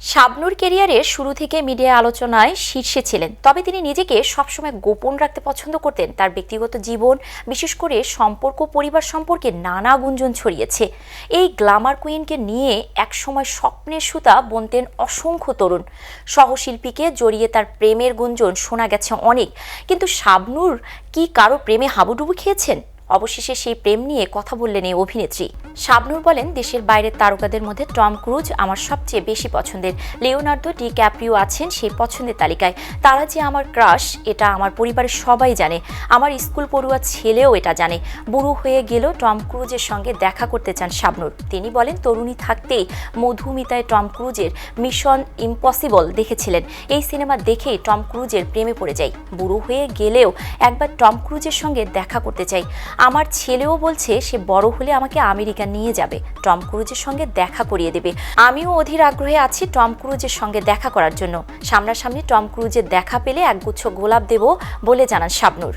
শাবনুর কেরিয়ারের শুরু থেকে মিডিয়া আলোচনায় শীর্ষে ছিলেন। তবে তিনি নিজেকে সবসময় গোপন রাখতে পছন্দ করতেন। তার ব্যক্তিগত জীবন, বিশেষ করে সম্পর্ক পরিবার সম্পর্কে নানা গুঞ্জন ছড়িয়েছে। এই গ্ল্যামার কুইনকে নিয়ে একসময় স্বপ্নের সুতা বুনতেন অসংখ্য তরুণ। সহশিল্পীকে জড়িয়ে তার প্রেমের গুঞ্জন শোনা গেছে অনেক। কিন্তু শাবনুর কি কারও প্রেমে হাবুডুবু খেয়েছেন? অবশেষে সেই প্রেম নিয়ে কথা বললেন এই অভিনেত্রী। শাবনুর বলেন, দেশের বাইরের তারকাদের মধ্যে টম ক্রুজ আমার সবচেয়ে বেশি পছন্দের। লিওনার্দো ডি ক্যাপ্রিও আছেন সেই পছন্দের তালিকায়। তারা যে আমার ক্রাশ, এটা আমার পরিবারের সবাই জানে। আমার স্কুল পড়ুয়া ছেলেও এটা জানে। বুড়ো হয়ে গেলেও টম ক্রুজের সঙ্গে দেখা করতে চান শাবনুর। তিনি বলেন, তরুণী থাকতেই মধুমিতায় টম ক্রুজের মিশন ইম্পসিবল দেখেছিলেন। এই সিনেমা দেখেই টম ক্রুজের প্রেমে পড়ে যাই। বুড়ো হয়ে গেলেও একবার টম ক্রুজের সঙ্গে দেখা করতে চাই। আমার ছেলেও বলছে, সে বড় হলে আমাকে আমেরিকা নিয়ে যাবে। টম ক্রুজের সঙ্গে দেখা করিয়ে দেবে। আমিও অধীর আগ্রহে আছি টম ক্রুজের সঙ্গে দেখা করার জন্য। সামনাসামনি টম ক্রুজের দেখা পেলে একগুচ্ছ গোলাপ দেব বলে জানান শাবনুর।